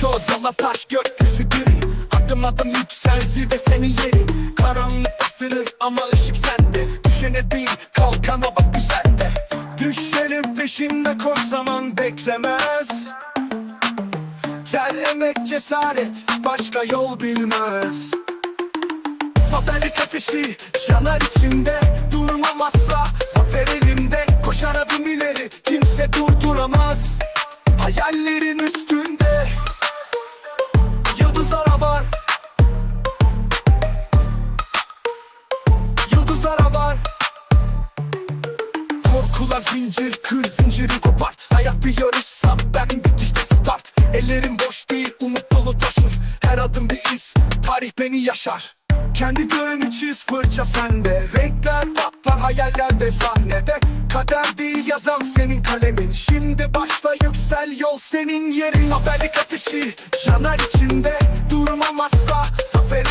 toz yola taş gökyüzü diri Adım adım yüksel zirve senin yerin Karanlık ısırır ama ışık sende. Düşene değil kalkana bak güzelde Düşlerin peşinde koş zaman beklemez. Ter emek cesaret başka yol bilmez. Faberik ateşi yanar içimde. Durmam asla zafer elimde. Koşar adım ileri kimse durduramaz. Hayallerin üstünde Korkular zincir kır zinciri kopart. Hayat bir yarışsa ben bitişte start. Ellerim boş değil umut dolu taşır. Her adım bir iz tarih beni yaşar. Kendi göğünü çiz fırça sende. Renkler patlar hayallerde sahnede. Kader değil yazan senin kalemin. Şimdi başla yüksel yol senin yerin. Haberlik ateşi yanar içinde Durmam asla zafer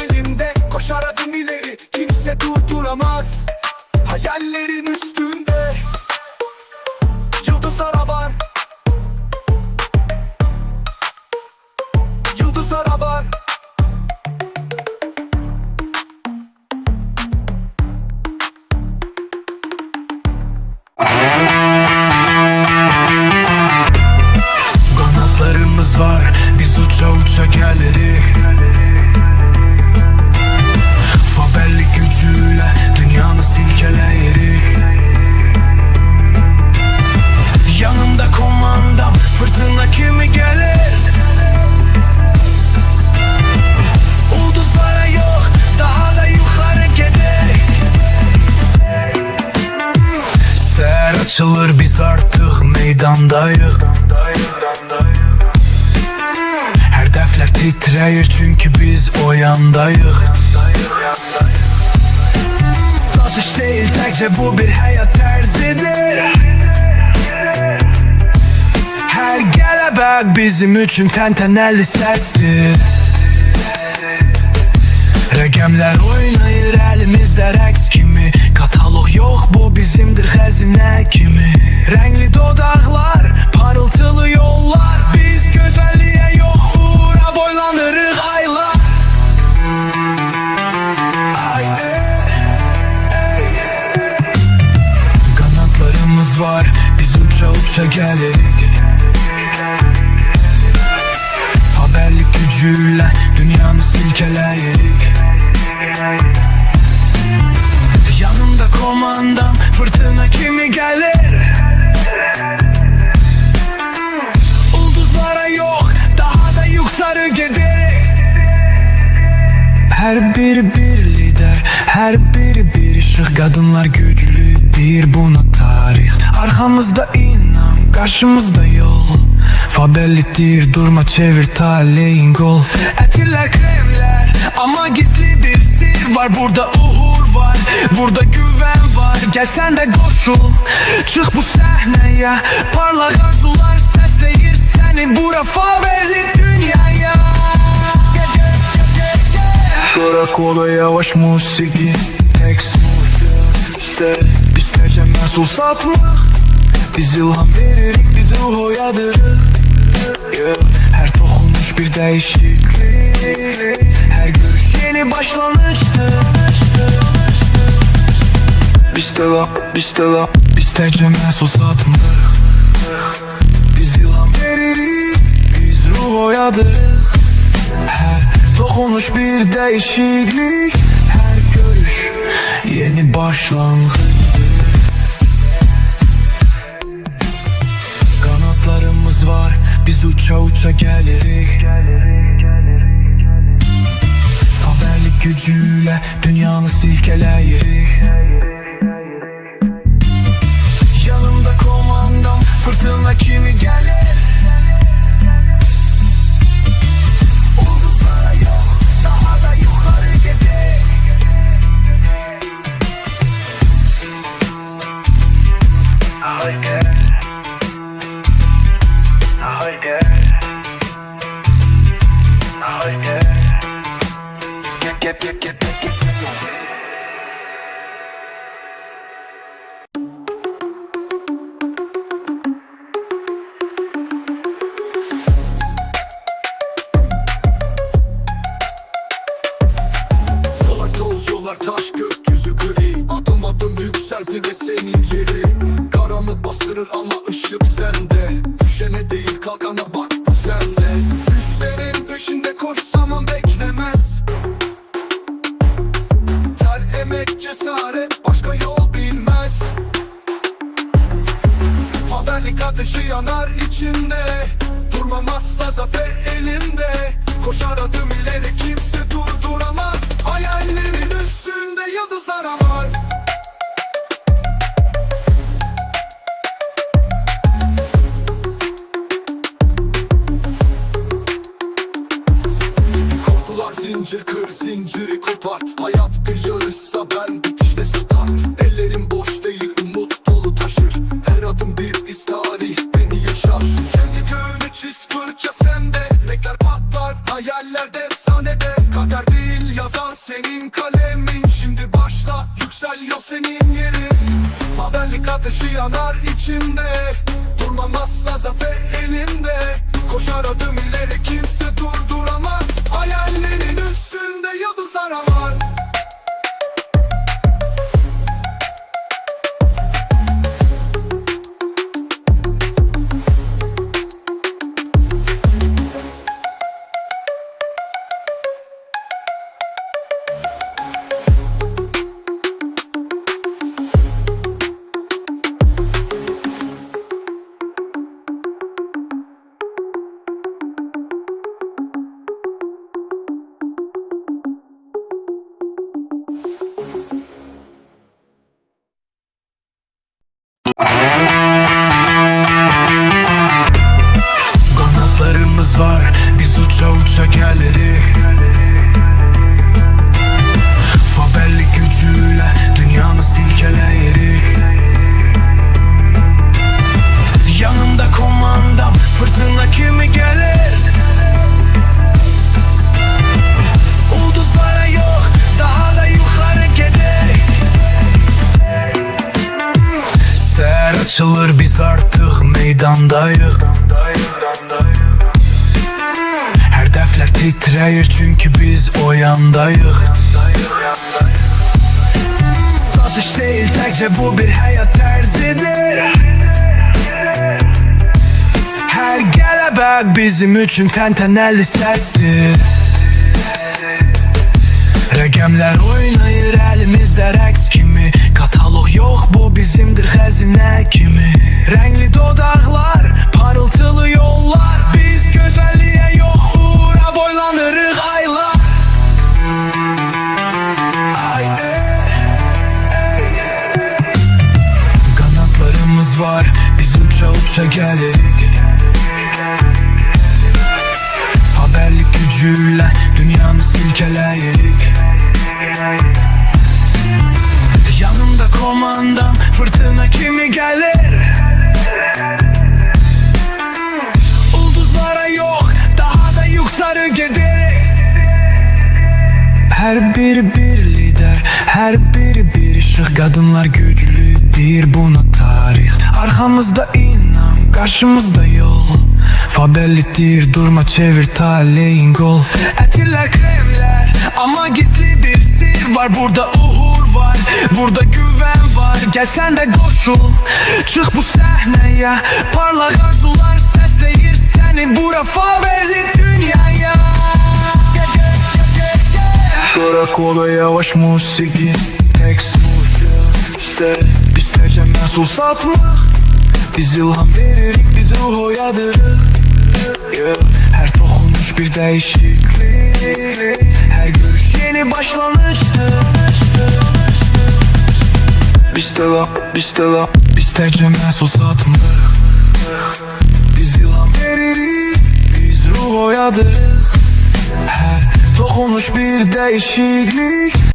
titreyir çünkü biz o yandayız. Satış değil tekçe bu bir hayat terzidir. Her gelebek bizim için tentenelli sestir. Rəqəmlər oynayır əlimizdə rəqs kimi. Katalog yox bu bizimdir xəzinə kimi. Rəngli dodaqlar, parıltılı yollar Biz gözəlliyə gəlirik Haberlik gücüyle dünyanı silkeleyirik Yanımda komandam fırtına kimi gelir? Ulduzlara yok daha da yukarı giderik Her biri bir lider Her biri bir ışık. Kadınlar güçlü değil buna tarih. Arkamızda inan Karşımızda yol. Fabellidir durma çevir taleyin gol. Etirler kremler Ama gizli bir sır var. Burada uhur var Burada güven var. Gel sen de koşul Çık bu sahneye. Parlak arzular sesleyir seni. Bura fabelli dünyaya. Karakola yavaş musiki Tek smooth işte Biz tecemmüs uzatmak Biz ilham veririk biz ruh oyadırır Yeah. Her dokunuş bir değişiklik Her görüş yeni başlangıçtır Biz de la, biz de la Biz tecemmüs uzatmak Biz ilham veririk Biz ruh oyadırır her dokunuş bir değişiklik Her görüş yeni başlangıçtır uça gelirik Haberlik gücüyle dünyanı silkeleyirik Yanımda komandam fırtına kimi gelir? Ulduzlara yok daha da yukarı giderik get. Yollar taş gökyüzü gri Adım adım yükselsin ve senin yeri Karanlık bastırır ama ışık sende cesaret başka yol bilmez. Haberlik ateşi yanar içinde Durmam asla zafer elinde Koşar adım ileri kimse durduramaz. Hayallerin üstünde yıldızlar var Korkular zincir kır zinciri kopart. Hayat adım bir iz tarih beni yaşar. Kendi köyünü çiz fırça sende. Renkler patlar hayallerde efsanede Kader değil yazan senin kalemin. Şimdi başla yükseliyor senin yerin. Haberlik ateşi yanar içimde Durmam asla zafer elinde. Koşar Her defler titreyir çünkü biz o yandayız Satış değil tekce bu bir hayat terzidir Her gelebe bizim için tenteneli sestir Rəqəmlər oynayır əlimizdə rəqs kimi. Katalog yox bu bizimdir xəzinə kimi. Rəngli dodaqlar, parıltılı yollar Biz gözəlliyə yox uğra boylanırıq aylar. Ay, ey. Qanatlarımız var, biz uça uça gəlirik Haberlik gücüyle dünyanı silkeleyirik Her biri bir lider, her biri bir ışık Kadınlar güçlü değil buna tarih Arkamızda inan, karşımızda yol. Fabellidir durma çevir taleyin gol Etirler kremler ama gizli bir sır var. Burada uhur var, burada güven var. Gel sen de koşul, çık bu sahneye Parlak arzular sesleyir seni Bura fabelli Karakola yavaş musiki. Tek smooth işte Biz tece mesul satma Biz ilham veririk biz ruh oyadırıq Yeah. Her dokunuş bir değişiklik. Her görüş yeni başlanıştır Biz de la, biz de la Biz tece mesul satmırıq Biz ilham veririk Biz ruh oyadırıq Dokunuş bir değişiklik